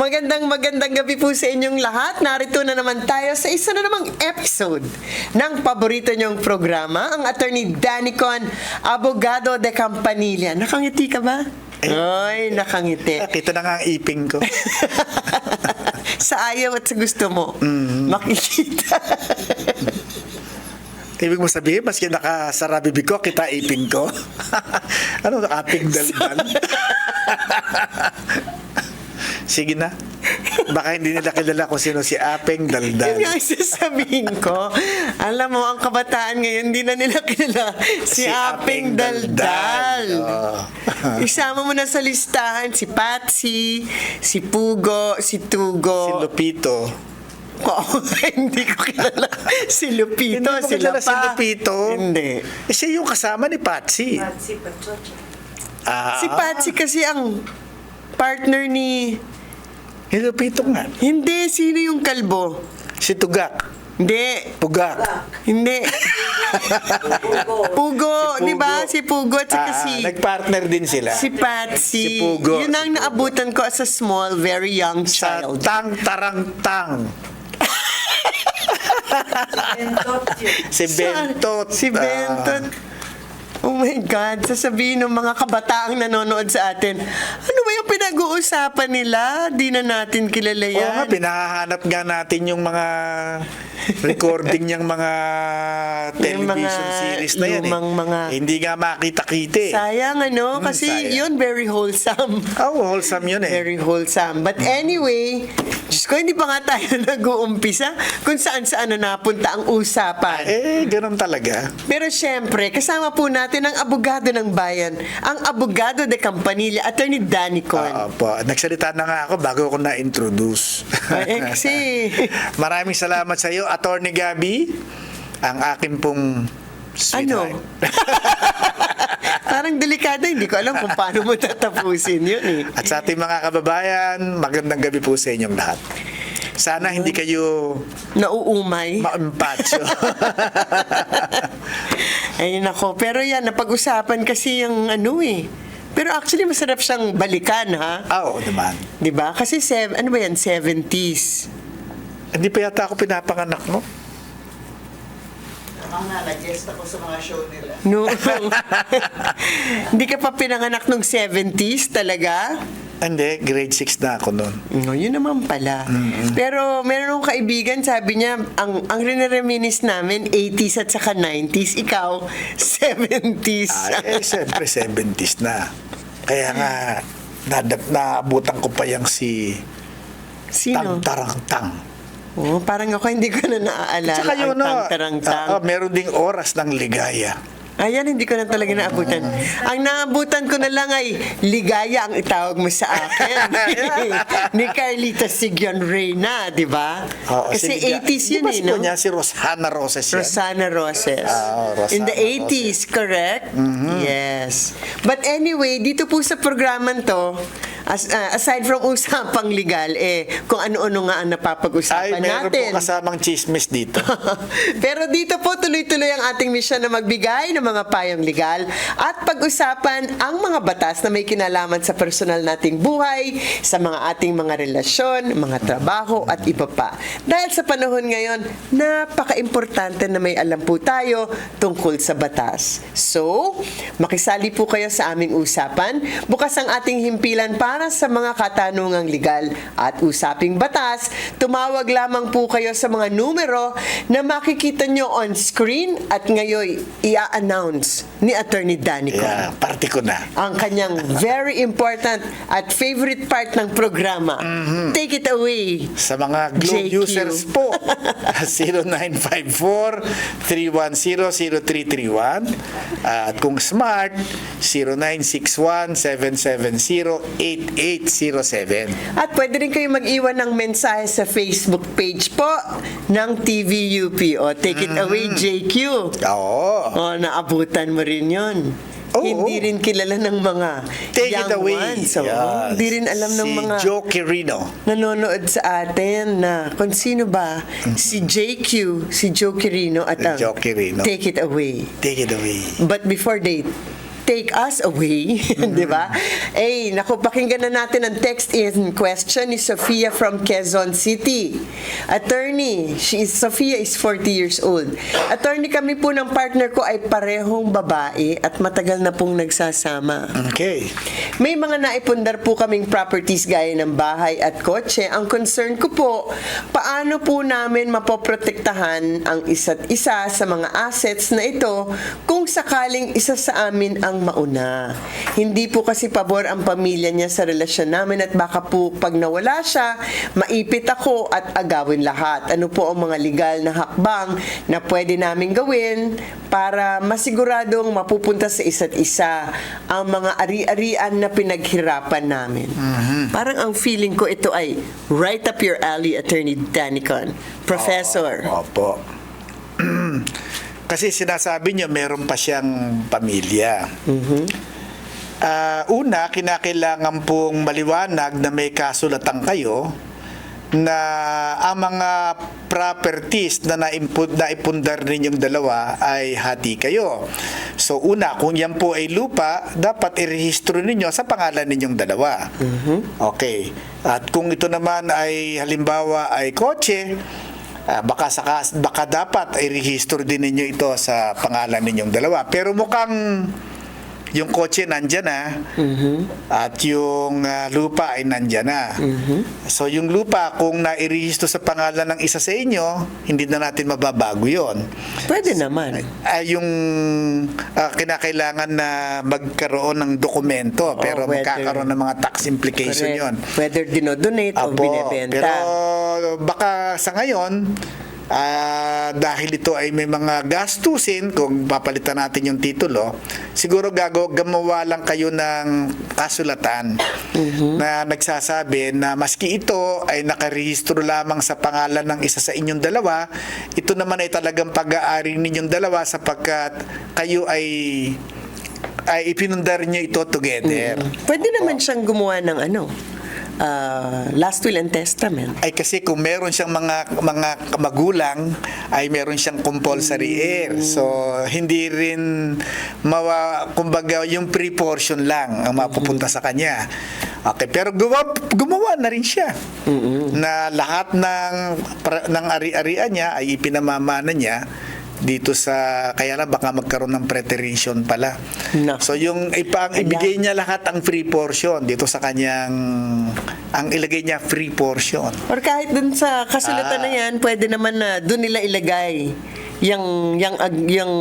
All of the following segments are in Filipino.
Magandang magandang gabi po sa inyong lahat. Narito na naman tayo sa isa na namang episode ng paborito niyong programa, ang Attorney Danicon, Abogado de Campanilla. Nakangiti ka ba? Ay, nakangiti. Kita na nga ang iping ko. sa ayaw at sa gusto mo, Mm-hmm. makikita. Ibig mo sabihin, maski nakasara bibig ko, kita iping ko. ano, aping daldan? Sige na. Baka hindi nila kilala kung sino si Apeng Yun Daldan. nga ang sasabihin ko. Alam mo, ang kabataan ngayon, hindi na nila kilala si, Si Aping Daldal. Daldal. Oo. Isama mo na sa listahan si Patsy, si Pugo, si Si Tugo. Lupito. Oo, hindi ko kilala si Lupito, Hindi si kilala si Lapa. Lupito? Hindi. Eh, siya yung kasama ni Patsy. Ah, Si Patsy kasi ang partner ni... Si Lupito nga. Hindi, sino yung kalbo? Si Tugak. Hindi. Pugak. Hindi. Pugo, Si di ba? Pugo. Si Pugo at saka Ah, si... nagpartner din sila. Si Patsy. Si Pugo. Yun ang Si Pugo. naabutan ko as a small, very young sa child. tang tarang tang. si Bentot. Si ah, Bentot. Oh my God, sasabihin ng mga kabataang nanonood sa atin, ba yung pinag-uusapan nila? Di na natin kilala Oo nga, yan. pinahahanap nga natin yung mga recording niyang mga television mga series na yan eh. mga- Hindi nga makita-kita eh. Sayang ano, Hmm, kasi sayang. yun very wholesome. Oh, wholesome yun eh. Very wholesome. But anyway, Diyos ko, hindi pa nga tayo nag-uumpisa kung saan-saan na napunta ang usapan. Eh, ganun talaga. Pero syempre, kasama po natin ang abogado ng bayan, ang abogado de Campanilla, Attorney Danny Con. Oo po. Nagsalita na nga ako bago ko na-introduce. Ay, eh, kasi, Maraming salamat sa iyo, Attorney Gabi. Ang akin pong ano? sweetheart. Parang delikado, hindi ko alam kung paano mo tatapusin yun eh. At sa ating mga kababayan, magandang gabi po sa inyong lahat. Sana hindi kayo Nauumay. maimpacho. Ayun ako. Pero yan, napag-usapan kasi yung ano eh. Pero actually, masarap siyang balikan, ha? Ah, Oo naman. Di ba? Kasi, sev- ano ba yan? 70s. Hindi pa yata ako pinapanganak, no? Ako nga, nag-guest ako sa mga show nila. No. Hindi ka pa pinanganak nung 70s talaga? Hindi, grade 6 na ako noon. No, yun naman pala. Pero meron akong kaibigan, sabi niya, ang, ang rinareminis namin, 80s at saka 90s. Ikaw, 70s. Ah, eh, siyempre, 70s na. Kaya nga, nadap, naabutan ko pa yung si Sino? Tang Tarang Tang. Oh, parang ako hindi ko na naaalala Tsaka yun, ang no, tang-tarang-tang. ah, ah, meron ding oras ng ligaya. Ayan, hindi ko na talaga naabutan. Ang naabutan ko na lang ay ligaya ang itawag mo sa akin. Ni Carlita Sigyon Reyna, di ba? Oo, Kasi si Liga- 80s Di yun ba eh, si no? niya, si Rosana Roses yan? Rosana Roses. Ah, Rosana In the 80s, correct? Yes. But anyway, dito po sa programang to, as, uh, aside from usapang legal, eh, kung ano-ano nga ang Ay, napapag-usapan meron natin. po kasamang chismis dito. Pero dito po tuloy-tuloy ang ating misyon na magbigay ng mga payong legal at pag-usapan ang mga batas na may kinalaman sa personal nating buhay, sa mga ating mga relasyon, mga trabaho at iba pa. Dahil sa panahon ngayon, napaka-importante na may alam po tayo tungkol sa batas. So, makisali po kayo sa aming usapan. Bukas ang ating himpilan para sa mga katanungang legal at usaping batas. Tumawag lamang po kayo sa mga numero na makikita nyo on screen at ngayon i-announce ni Attorney Danica yeah, party ko na. ang kanyang very important at favorite part ng programa. Take it away. Sa mga Globe JQ. users po, 0954-310-0331. At kung smart, 0961-770-8807. At pwede rin kayo mag-iwan ng mensahe sa Facebook page po ng TVUP. O, take it away, JQ. Oo. O, naabutan mo rin yon. Oo. hindi rin kilala ng mga Take young it away. ones. Oo. Yes. Hindi rin alam ng si mga Joe Quirino. nanonood sa atin na kung sino ba si JQ, si Joe Quirino at ang Joe Quirino. Take It Away. Take it away. But before they take us away, di ba? Eh, naku, pakinggan na natin ang text in question ni Sofia from Quezon City. Attorney, she is, Sofia is 40 years old. Attorney, kami po ng partner ko ay parehong babae at matagal na pong nagsasama. Okay. May mga naipundar po kaming properties gaya ng bahay at kotse. Ang concern ko po, paano po namin mapoprotektahan ang isa't isa sa mga assets na ito kung sakaling isa sa amin ang mauna. Hindi po kasi pabor ang pamilya niya sa relasyon namin at baka po pag nawala siya, maipit ako at agawin lahat. Ano po ang mga legal na hakbang na pwede namin gawin para masiguradong mapupunta sa isa't isa ang mga ari-arian na pinaghirapan namin. Parang ang feeling ko ito ay right up your alley, Attorney Danicon. Professor. Opo. Kasi sinasabi niyo meron pa siyang pamilya. Ah, una, kinakailangan pong maliwanag na may kasulatan kayo na ang mga properties na naipund, naipundar ninyong dalawa ay hati kayo. So una, kung yan po ay lupa, dapat irehistro ninyo sa pangalan ninyong dalawa. Okay. At kung ito naman ay halimbawa ay kotse, Ah, baka saka, baka dapat ay rehistro din ninyo ito sa pangalan ninyong dalawa. Pero mukhang yung kotse nandyan na at yung ah, lupa ay nandyan na. So yung lupa kung nairehistro sa pangalan ng isa sa inyo, hindi na natin mababago yon. Pwede naman. Ay yung ah, kinakailangan na magkaroon ng dokumento pero whether- magkakaroon ng mga tax implication Correct. yon. Whether dinodonate o Apo, binebenta. Pero baka sa ngayon, ah, dahil ito ay may mga gastusin, kung papalitan natin yung titulo, siguro gago, gumawa lang kayo ng kasulatan na nagsasabi na maski ito ay nakarehistro lamang sa pangalan ng isa sa inyong dalawa, ito naman ay talagang pag-aari ninyong dalawa sapagkat kayo ay ay ipinundar niyo ito together. Pwede naman siyang gumawa ng ano, ah, last will and testament. ay kasi kung meron siyang mga mga magulang ay meron siyang compulsory heir so hindi rin mawa kumbaga yung pre-portion lang ang mapupunta sa kanya. Okay pero gumawa, gumawa na rin siya. Na lahat ng ng ari-arian niya ay ipinamamana niya dito sa kaya lang baka magkaroon ng preteration pala. No. So yung ipang ibigay niya lahat ang free portion dito sa kanyang ang ilagay niya free portion. Or kahit dun sa kasulatan Ah. na yan, pwede naman na dun nila ilagay yung, yung, yung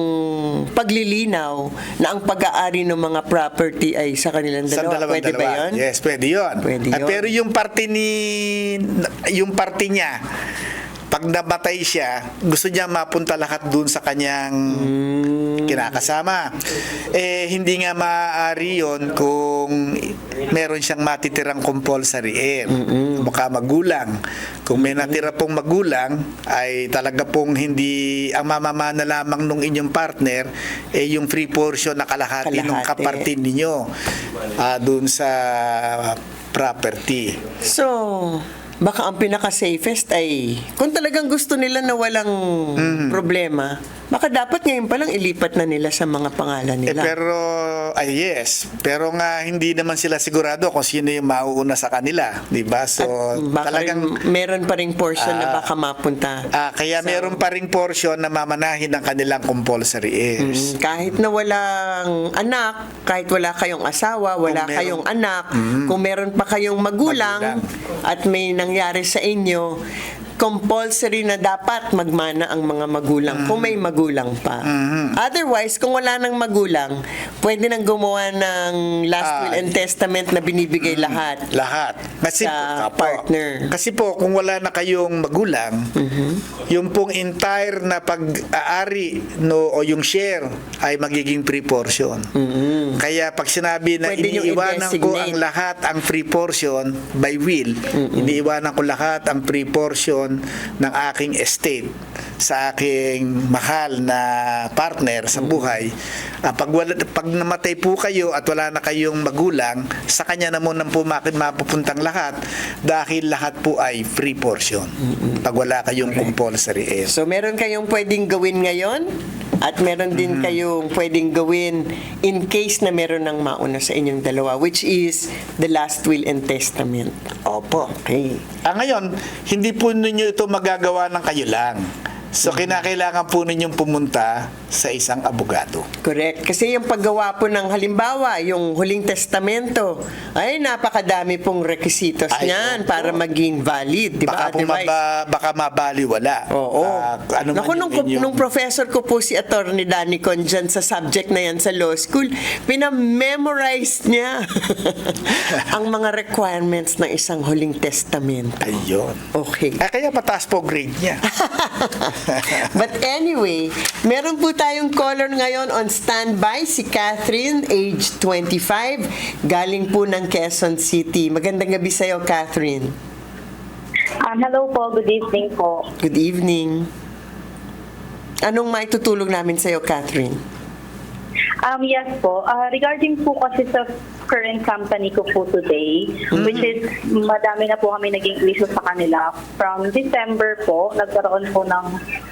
paglilinaw na ang pag-aari ng mga property ay sa kanilang Sa dalawa. dalawang pwede dalawa. ba yun? Yes, pwede 'yon. Pwede yun. pero yung parte ni yung parte niya pag namatay siya, gusto niya mapunta lahat dun sa kanyang Hmm. kinakasama. Eh, hindi nga maaari yon kung meron siyang matitirang compulsory heir. Mukha magulang. Kung may natira pong magulang, ay talaga pong hindi ang mamamana lamang nung inyong partner, eh yung free portion na kalahati, ng Kalahati. kaparte ninyo ah, dun sa property. So, baka ang pinaka-safest ay kung talagang gusto nila na walang Mm-hmm. problema, baka dapat ngayon pa lang ilipat na nila sa mga pangalan Eh, nila. pero, ay yes, pero nga hindi naman sila sigurado kung sino yung mauuna sa kanila, di ba? So, At baka talagang rin, meron pa ring portion na Ah, baka mapunta. Ah, kaya meron pa ring portion na mamanahin ng kanilang compulsory heirs. Mm, Kahit na walang anak, kahit wala kayong asawa, wala Kung meron- kayong anak, kung meron pa kayong magulang, Magulang. at may nangyari sa inyo, compulsory na dapat magmana ang mga magulang kung may magulang pa. Otherwise, kung wala nang magulang, pwede nang gumawa ng last Ah, will and testament na binibigay lahat. Lahat. Kasi, Sa Apo. partner. Kasi po, kung wala na kayong magulang, yung pong entire na pag-aari no, o yung share ay magiging free portion. Kaya pag sinabi na Pwede iniiwanan ko ang lahat ang free portion by will, iniiwanan ko lahat ang free portion desisyon ng aking estate sa aking mahal na partner sa buhay, ah, pag, wala, pag namatay po kayo at wala na kayong magulang, sa kanya na muna po mapupuntang lahat dahil lahat po ay free portion. Pag wala kayong compulsory heir. So meron kayong pwedeng gawin ngayon at meron din kayong pwedeng gawin in case na meron ng mauna sa inyong dalawa which is the last will and testament. Opo. Okay. Ah, ngayon, hindi po ninyo ito magagawa ng kayo lang. So, kinakailangan po ninyong pumunta sa isang abogado. Correct. Kasi yung paggawa po ng halimbawa, yung huling testamento, ay napakadami pong requisitos Ay, niyan opo. para maging valid, di ba? Baka, po Otherwise- maba, baka mabaliwala. Oo. Ah, ano Naku, nung, inyong- nung professor ko po si Attorney Danny Con dyan sa subject na yan sa law school, pinamemorize niya ang mga requirements ng isang huling testamento. Ayun. Okay. Ah, kaya mataas po grade niya. But anyway, meron po tayong caller ngayon on standby, si Catherine, age 25, galing po ng Quezon City. Magandang gabi sa'yo, Catherine. Um, hello po, good evening po. Good evening. Anong maitutulog namin sa'yo, Catherine? Um, yes po, uh, regarding po kasi sa current company ko po today, which is madami na po kami naging issue sa kanila. From December po, nagkaroon po ng,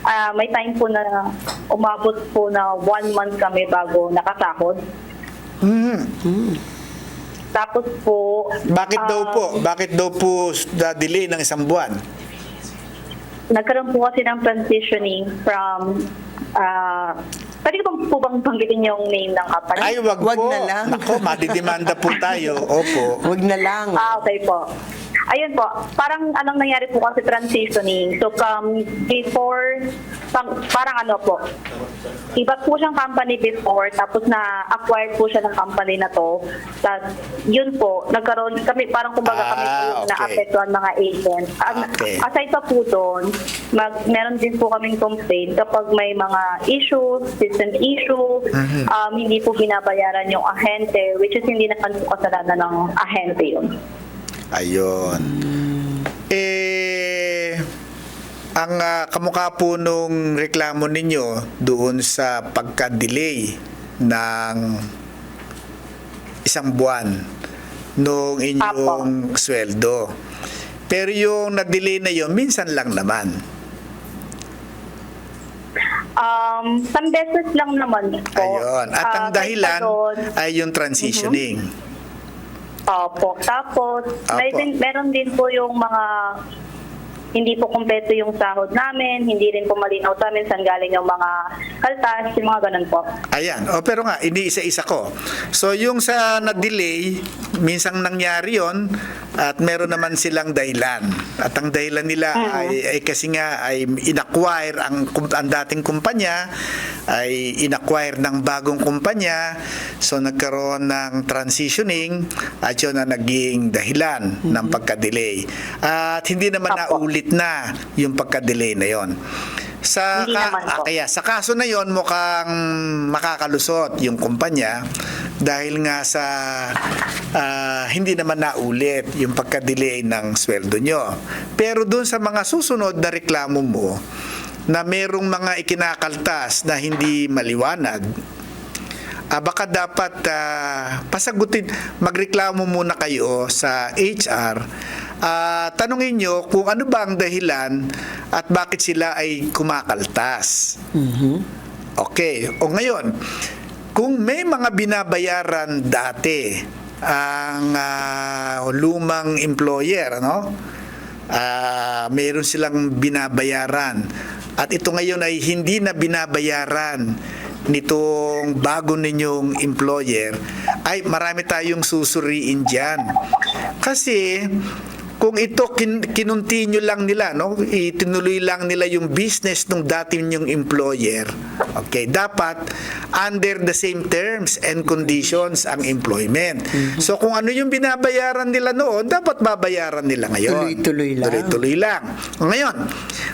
ah, may time po na umabot po na one month kami bago nakasahod. Tapos po... Bakit daw um, po? Bakit daw po na-delay ng isang buwan? nagkaroon po kasi ng transitioning from ah pwede ko po bang banggitin yung name ng company? Ay, wag, Wag po. na lang. Nako, madidemanda po tayo. Opo. Huwag na lang. Ah, okay po. Ayun po, parang anong nangyari po kasi transitioning. So, um, before, pang, parang ano po, iba po siyang company before, tapos na-acquire po siya ng company na to. Tapos, yun po, nagkaroon kami, parang kumbaga kami Ah, po okay. na-apektuhan mga agent. Ang- Okay. Aside pa po doon, mag, meron din po kaming complaint kapag may mga issues, system issue, Mhm. um, hindi po binabayaran yung ahente, which is hindi naman po kasalanan ng ahente yun. Ayun. Eh, ang ah, kamukha po nung reklamo ninyo doon sa pagka-delay ng isang buwan nung inyong sweldo. Pero yung na-delay na yun, minsan lang naman. Um, some beses lang naman po. Ayun. At ang Ah, dahilan ay yung transitioning. Opo. Tapos, may Opo. din, meron din po yung mga hindi po kumpleto yung sahod namin, hindi rin po malinaw sa amin saan galing yung mga kaltas, yung mga ganun po. Ayan. O, pero nga, iniisa-isa ko. So, yung sa na-delay, minsang nangyari yon at meron naman silang dahilan. At ang dahilan nila ay, ay kasi nga ay inacquire ang, ang dating kumpanya, ay inacquire ng bagong kumpanya. So, nagkaroon ng transitioning at yun ang naging dahilan ng pagka-delay. At hindi naman Apo. naulit na yung pagka-delay na yon. Sa Hindi naman po. ah, kaya sa kaso na yon mukhang makakalusot yung kumpanya dahil nga sa ah, hindi naman naulit yung pagka-delay ng sweldo nyo. Pero doon sa mga susunod na reklamo mo na merong mga ikinakaltas na hindi maliwanag, Ah, baka dapat ah, pasagutin, magreklamo muna kayo sa HR. Ah, tanungin nyo kung ano ba ang dahilan at bakit sila ay kumakaltas. Okay. O ngayon, kung may mga binabayaran dati ang ah, lumang employer, ano? Ah, mayroon silang binabayaran. At ito ngayon ay hindi na binabayaran nitong bago ninyong employer, ay marami tayong susuriin dyan. Kasi kung ito kin, kinuntinue lang nila, no? Itinuloy lang nila yung business ng dati ninyong employer. Okay, dapat under the same terms and conditions ang employment. So kung ano yung binabayaran nila noon, dapat babayaran nila ngayon. Tuloy-tuloy lang. Tuloy-tuloy lang. Ngayon,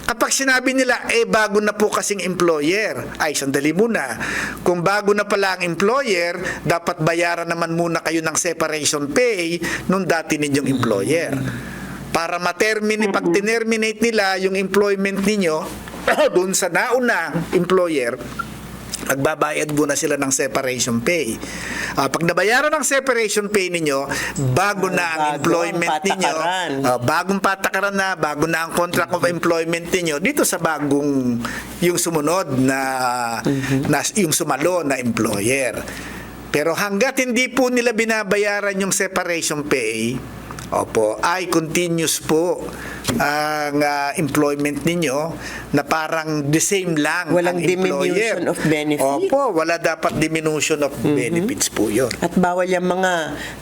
kapag sinabi nila, eh bago na po kasing employer, ay sandali muna. Kung bago na pala ang employer, dapat bayaran naman muna kayo ng separation pay nung dati ninyong employer. Para ma-terminate, pag tinerminate nila yung employment ninyo doon sa naunang employer, magbabayad muna sila ng separation pay. Ah, pag nabayaran ng separation pay ninyo, bago na ang Bago ang employment ninyo, ah, bagong patakaran na, bago na ang contract of employment ninyo dito sa bagong yung sumunod na, na yung sumalo na employer. Pero hanggat hindi po nila binabayaran yung separation pay, opo, ay continuous po ang ah, employment ninyo na parang the same lang Walang ang employer. diminution of benefit? Opo, wala dapat diminution of benefits po yun. At bawal yung mga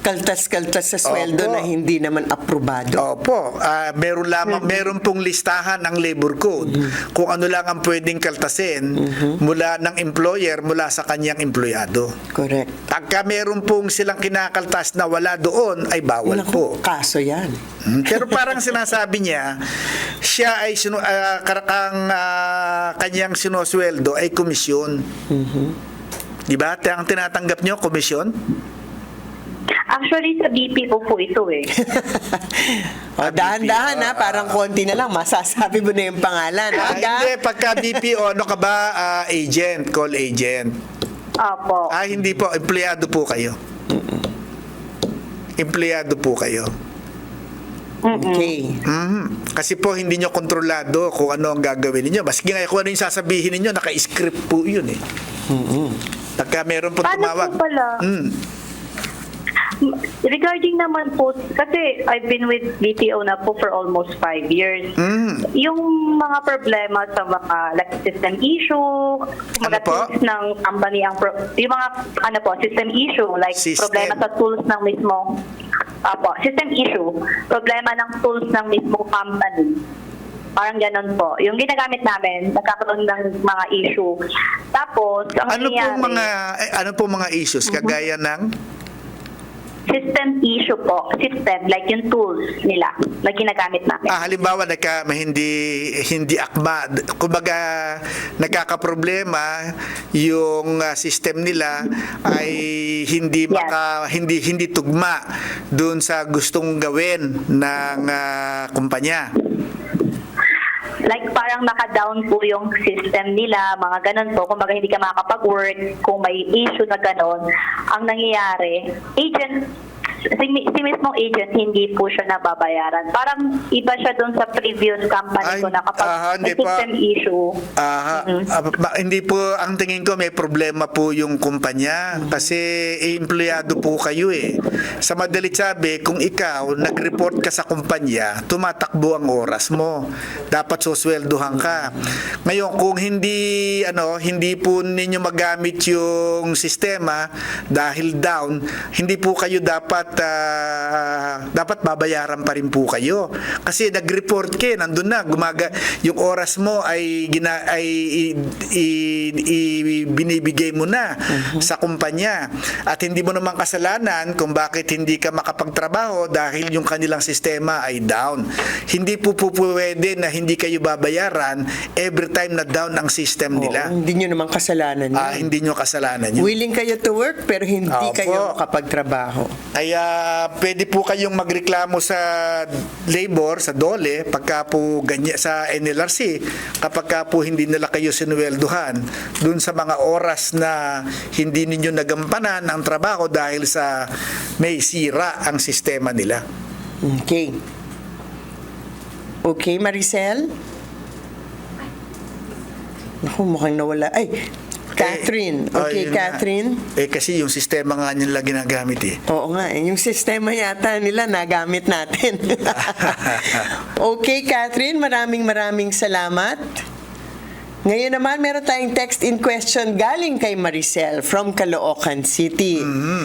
kaltas-kaltas sa sweldo Opo. na hindi naman aprobado. Opo, ah, meron lamang meron pong listahan ng labor code kung ano lang ang pwedeng kaltasin mula ng employer mula sa kanyang empleyado. Correct. Pagka meron pong silang kinakaltas na wala doon ay bawal Naku, po. kaso yan. Mm, Pero parang sinasabi niya, siya ay sinu, ah, karakang ah, kanyang sinusweldo ay komisyon. Di ba? Ang tinatanggap niyo komisyon? Actually, sa BPO po ito eh. o, dahan-dahan ha, parang konti na lang, masasabi mo na yung pangalan. Ah, hindi, pagka BPO, ano ka ba? Ah, agent, call agent. Opo. Ah, hindi po, empleyado po kayo. Empleyado po kayo. Okay. Mhm. Kasi po hindi nyo kontrolado kung ano ang gagawin ninyo. Maski nga kung ano yung sasabihin ninyo, naka-script po yun eh. Pagka meron po Paano tumawag. po pala? Mm. Regarding naman po, kasi I've been with BPO na po for almost five years. Mm. Yung mga problema sa mga like system issue, mga Ano po? tools ng company, ang pro- yung mga ano po, system issue, like System. problema sa tools ng mismo, apo, system issue, problema ng tools ng mismo company. Parang ganun po. Yung ginagamit namin, nagkakaroon ng mga issue. Tapos, ang Ano nangyayari- mga eh, ano po mga issues kagaya ng System issue po. System, like yung tools nila na ginagamit namin. ah, halimbawa nagka hindi hindi akma kumbaga nagkakaproblema yung ah, system nila ay hindi Yes. maka hindi hindi tugma doon sa gustong gawin ng ah, kumpanya. Like parang naka-down po yung system nila, mga ganun po. Kung hindi ka makakapag-work, kung may issue na ganun, ang nangyayari, agent, si, si mismong agent, hindi po siya nababayaran. Parang iba siya dun sa previous company Ay, ko na kapag ah, hindi may system pa. issue, Aha, ah, ba- hindi po ang tingin ko may problema po yung kumpanya kasi empleyado po kayo eh. Sa madalit sabi, kung ikaw nag-report ka sa kumpanya, tumatakbo ang oras mo. Dapat susweldohan ka. Ngayon, kung hindi ano, hindi po ninyo magamit yung sistema dahil down, hindi po kayo dapat ah, dapat babayaran pa rin po kayo. Kasi nag-report ka, eh, nandun na, gumaga yung oras mo ay gina ay i- i- i- binibigay mo na sa kumpanya at hindi mo naman kasalanan kung bakit hindi ka makapagtrabaho dahil yung kanilang sistema ay down. Hindi po po pwede na hindi kayo babayaran every time na down ang system Oo, nila. hindi nyo naman kasalanan Ah, yun. hindi nyo kasalanan yun. Willing kayo to work pero hindi Opo. kayo makapagtrabaho. Kaya pwede po kayong magreklamo sa labor, sa DOLE, pagka po ganyan, sa NLRC, kapag ka po hindi nila kayo sinuwelduhan dun sa mga oras na hindi ninyo nagampanan ang trabaho dahil sa may sira ang sistema nila. Okay. Okay, Maricel? Naku, mukhang nawala. Ay, Catherine. Eh, Okay, ayun nga. Catherine. Eh kasi yung sistema nga nila ginagamit eh. Oo nga, eh, yung sistema yata nila nagamit natin. okay, Catherine, maraming maraming salamat. Ngayon naman, meron tayong text in question galing kay Maricel from Caloocan City.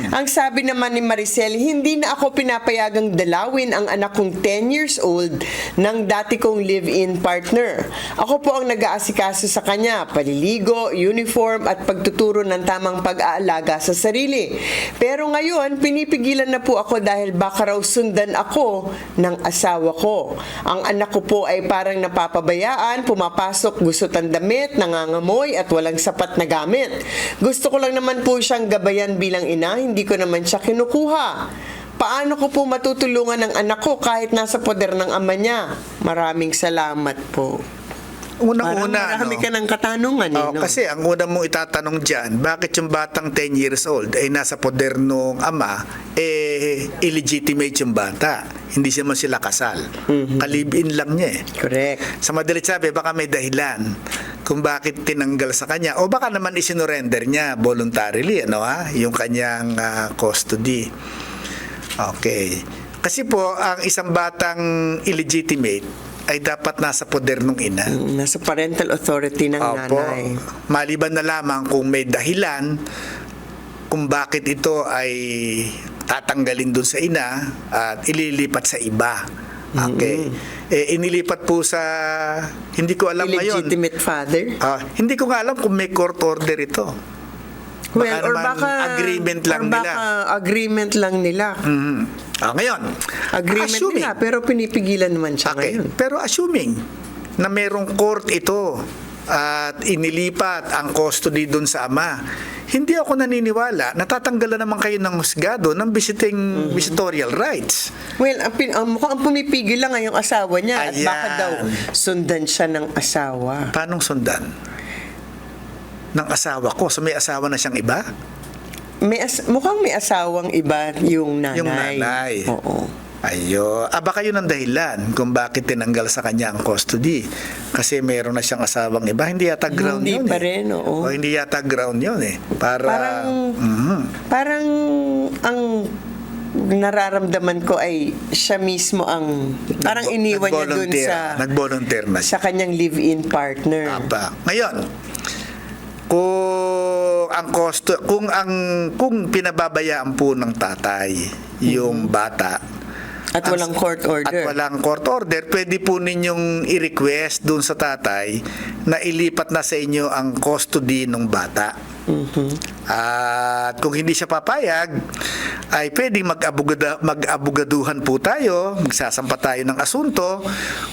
Ang sabi naman ni Maricel, hindi na ako pinapayagang dalawin ang anak kong 10 years old ng dati kong live-in partner. Ako po ang nag-aasikaso sa kanya, paliligo, uniform at pagtuturo ng tamang pag-aalaga sa sarili. Pero ngayon, pinipigilan na po ako dahil baka raw sundan ako ng asawa ko. Ang anak ko po ay parang napapabayaan, pumapasok, gusto tandamit, nangangamoy at walang sapat na gamit. Gusto ko lang naman po siyang gabayan bilang ina, hindi ko naman siya kinukuha. paano ko po matutulungan ng anak ko kahit nasa poder ng ama niya? Maraming salamat po. Parang Unang-una, marami ano, ka ng katanungan. eh, Oh, no? kasi ang una mong itatanong dyan, bakit yung batang 10 years old ay nasa poder ng ama, eh, illegitimate yung bata. Hindi siya man sila kasal. Kalibin lang niya eh. Correct. Sa madalit sabi, baka may dahilan kung bakit tinanggal sa kanya. O baka naman isinurrender niya voluntarily, ano ha? Yung kanyang ah, custody. Okay. Kasi po, ang isang batang illegitimate ay dapat nasa poder ng ina. Nasa parental authority ng Opo. nanay. Maliban na lamang kung may dahilan kung bakit ito ay tatanggalin dun sa ina at ililipat sa iba. Okay. Eh, inilipat po sa hindi ko alam ngayon. Illegitimate father? Ah, hindi ko nga alam kung may court order ito. Well, Baka or naman baka agreement lang or baka nila. agreement lang nila. Mhm. Ah, ngayon, Agreement assuming, nila, pero pinipigilan naman siya Okay. ngayon. Pero assuming na merong court ito at inilipat ang custody doon sa ama, hindi ako naniniwala natatanggalan naman kayo ng husgado ng visiting Mm-hmm. visitorial rights. Well, ang, pin, ang mukhang ang pumipigil lang ngayong asawa niya at Ayan. baka daw sundan siya ng asawa. Paanong sundan? Ng asawa ko. So may asawa na siyang iba? May as, mukhang may asawang iba yung nanay. Yung nanay. Oo. Ayo, ah, baka yun ang dahilan kung bakit tinanggal sa kanya ang custody. Kasi meron na siyang asawang iba. Hindi yata ground Hindi yun pa eh. rin, oo. O, hindi yata ground yun eh. Para, Parang- Mhm. Parang ang nararamdaman ko ay siya mismo ang parang iniwan niya dun sa Nagvolunteer na siya. sa kanyang live-in partner. Apa. Ngayon, kung ang cost kung ang kung pinababayaan po ng tatay yung bata At walang court order. At walang court order, pwede po ninyong i-request dun sa tatay na ilipat na sa inyo ang custody ng bata. At kung hindi siya papayag, ay pwedeng mag-abugada, mag-abugaduhan po tayo, magsasampa tayo ng asunto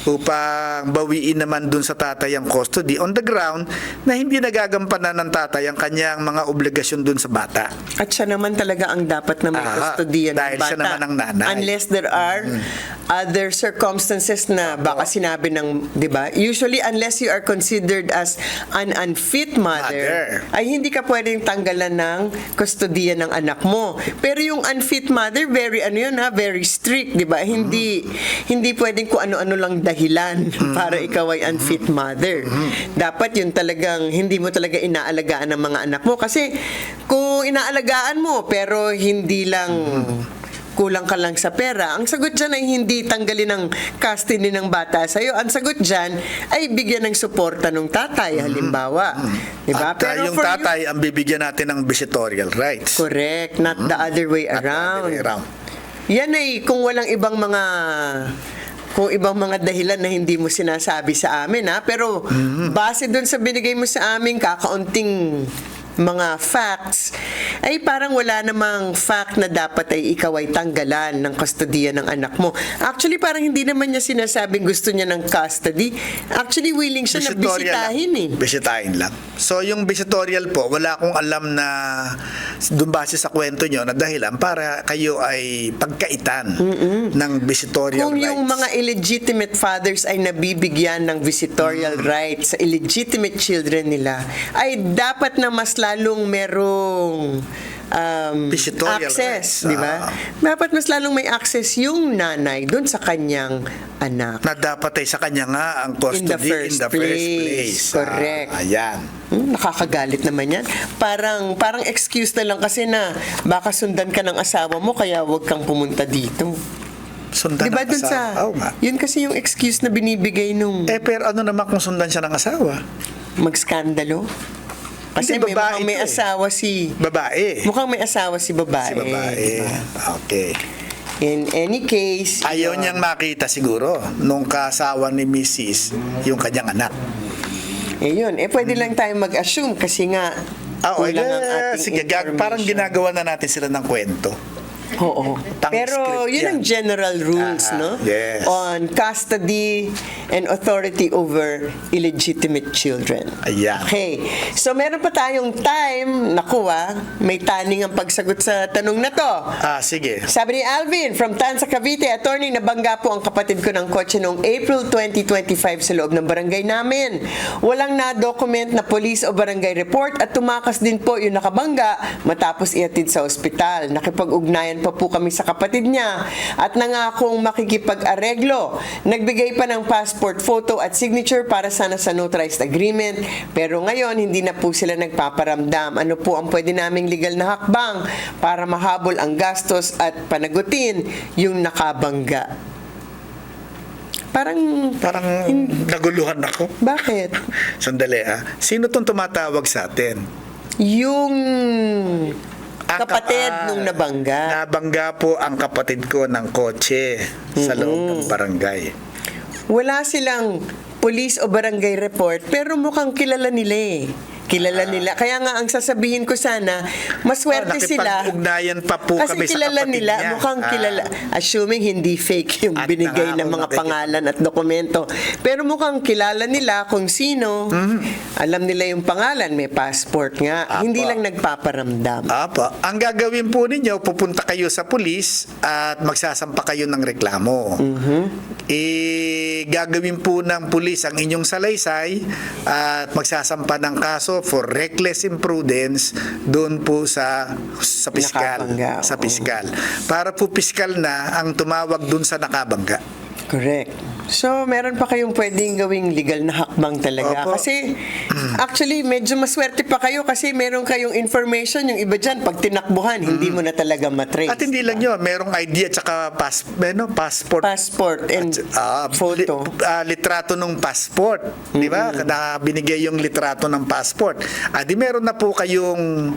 upang bawiin naman dun sa tatay ang custody on the ground na hindi nagagampanan ng tatay ang kanyang mga obligasyon dun sa bata. At siya naman talaga ang dapat na may Ah, custodian ng dahil bata. siya naman ang nanay. Unless there are other circumstances na baka sinabi ng, di ba? Usually, unless you are considered as an unfit mother, Mother. ay hindi ka pwedeng tanggalan ng custodian ng anak mo. Pero yung unfit mother, very ano yun ha, very strict, di ba? Hindi, hindi pwedeng kung ano-ano lang dahilan para ikaw ay unfit mother. Dapat yun talagang, hindi mo talaga inaalagaan ng mga anak mo. Kasi kung inaalagaan mo, pero hindi lang kulang ka lang sa pera. Ang sagot dyan ay hindi tanggalin ng custody ng bata sa'yo. Ang sagot dyan ay bigyan ng suporta ng tatay, halimbawa. Diba? At uh, yung for you- tatay ang bibigyan natin ng visitorial rights. Correct, not the other way Not the other around. way around. Yan ay kung walang ibang mga kung ibang mga dahilan na hindi mo sinasabi sa amin ha pero Mm-hmm. base dun sa binigay mo sa amin kakaunting mga facts ay parang wala namang fact na dapat ay ikaw ay tanggalan ng kustodiya ng anak mo. Actually, parang hindi naman niya sinasabing gusto niya ng custody. Actually, willing siya na bisitahin eh. lang. Bisitahin lang. So, yung visitorial po, wala akong alam na doon base sa kwento nyo na dahilan para kayo ay pagkaitan ng visitorial Kung rights. yung mga illegitimate fathers ay nabibigyan ng visitorial Mm. rights sa illegitimate children nila, ay dapat na mas lalong merong um, Visitorial access, rights. di ba? Ah. Dapat mas lalong may access yung nanay doon sa kanyang anak. na dapat ay sa kanya nga ang custody In the first place. Ah, Correct. ayan. Hmm, nakakagalit naman yan. Parang parang excuse na lang kasi na baka sundan ka ng asawa mo kaya wag kang pumunta dito. Sundan Di ba ng asawa. sa, Oo nga. yun kasi yung excuse na binibigay nung Eh, pero ano naman kung sundan siya ng asawa? magskandalo. Kasi Hindi, may, babae mukhang may eh. asawa si... Babae. Mukhang may asawa si babae. Si babae. diba? Okay. In any case... Ayaw yun. niyang makita siguro nung kasawa ni Mrs. yung kanyang anak. Eh yun, eh pwede lang tayo mag-assume kasi nga Ah, okay. kulang ang ating sige, gag- parang information. ginagawa na natin sila ng kwento. Oo. Tang Pero yun ang general rules, Ah, no? yes. On custody and authority over illegitimate children. Ayan. Okay. So meron pa tayong time, naku ah, may taning ang pagsagot sa tanong na to. Ah, sige. Sabi ni Alvin, from Tansa, Cavite, attorney, nabangga po ang kapatid ko ng kotse noong April 2025 sa loob ng barangay namin. Walang na-document na police o barangay report at tumakas din po yung nakabangga matapos ihatid sa ospital. Nakipag-ugnayan pa po kami sa kapatid niya at nangakong makikipag-areglo. Nagbigay pa ng passport photo at signature para sana sa notarized agreement pero ngayon hindi na po sila nagpaparamdam. Ano po ang pwede naming legal na hakbang para mahabol ang gastos at panagutin yung nakabangga? Parang, Parang naguluhan ako. bakit? Sandali ah. Sino tong tumatawag sa atin? Yung Ang kapatid kapa- nung nabangga. Nabangga po ang kapatid ko ng kotse sa loob ng barangay. Wala silang police o barangay report pero mukhang kilala nila eh. Kilala nila. Kaya nga ang sasabihin ko sana, maswerte Ah, sila. nakipag-ugnayan pa po Kasi kami sa kilala nila, niya. mukhang Ah. kilala. Assuming hindi fake yung At binigay ng mga nangako na- pangalan at dokumento. Pero mukhang kilala nila kung sino. Alam nila yung pangalan, may passport nga. Apo. Hindi lang nagpaparamdam. Apo, ang gagawin po ninyo, pupunta kayo sa pulis at magsasampa kayo ng reklamo. Eh, gagawin po ng pulis ang inyong salaysay at magsasampa ng kaso for reckless imprudence doon po sa sa piskal, sa piskal. Para po piskal na ang tumawag doon sa nakabangga. Correct. So, meron pa kayong pwedeng gawing legal na hakbang talaga. Opo. Kasi, actually, medyo maswerte pa kayo kasi meron kayong information. Yung iba dyan, pag tinakbuhan, hindi mo na talaga matrace. At hindi lang yun, merong ID at saka pas, ano, passport Passport and Ah, photo. li- ah, litrato ng passport. Di ba? Na binigay yung litrato ng passport. Ah, di meron na po kayong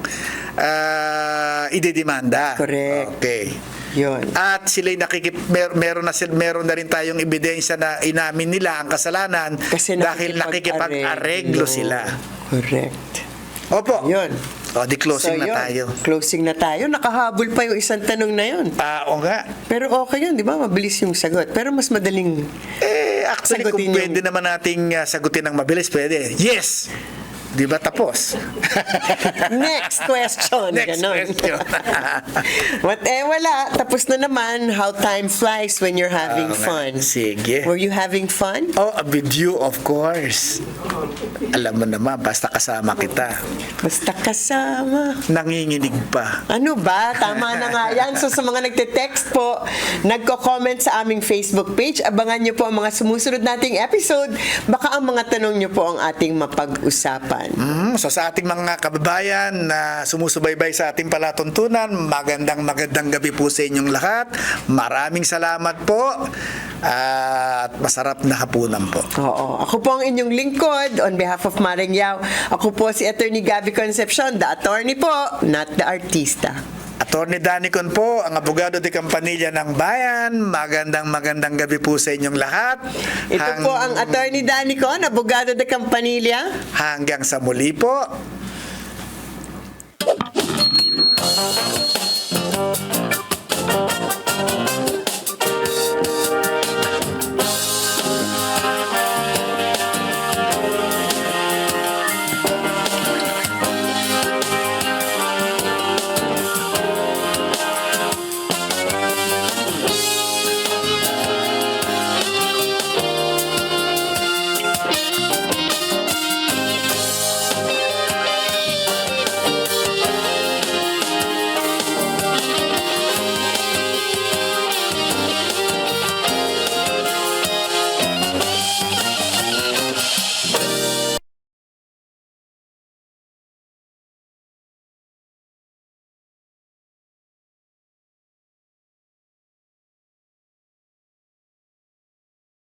ah, idedemanda. Correct. Okay. Yun. At sila'y nakikip, mer- meron, na, sil- meron na rin tayong ebidensya na inamin nila ang kasalanan Kasi dahil nakikipag-areglo sila. Correct. Opo. Yun. O, di closing So, na yun. tayo. Closing na tayo. Nakahabol pa yung isang tanong na yun. Ah, o nga. Pero okay yun, di ba? Mabilis yung sagot. Pero mas madaling Eh, actually, Sagutin kung yung- pwede naman nating ah, sagutin ng mabilis, pwede. Yes! Di ba tapos? Next question. Next Ganon. question. What eh, wala. Tapos na naman how time flies when you're having nga. fun. Sige. Were you having fun? Oh, with you, of course. Alam mo naman, basta kasama kita. Basta kasama. Nanginginig pa. Ano ba? Tama na nga yan. So sa mga nagte-text po, nagko-comment sa aming Facebook page, abangan nyo po ang mga sumusunod nating episode. Baka ang mga tanong nyo po ang ating mapag-usapan. Mm, so sa ating mga kababayan na sumusubaybay sa ating palatuntunan, magandang magandang gabi po sa inyong lahat. Maraming salamat po. At masarap na hapunan po. Oo. Ako po ang inyong lingkod on behalf of Maring Yao. Ako po si Attorney Gabby Concepcion, the attorney po, not the artista. Attorney Danicon po, ang abogado de Campanilla ng Bayan. Magandang magandang gabi po sa inyong lahat. Ito Hang- po ang Attorney Danny Con, abogado de Campanilla. Hanggang sa muli po.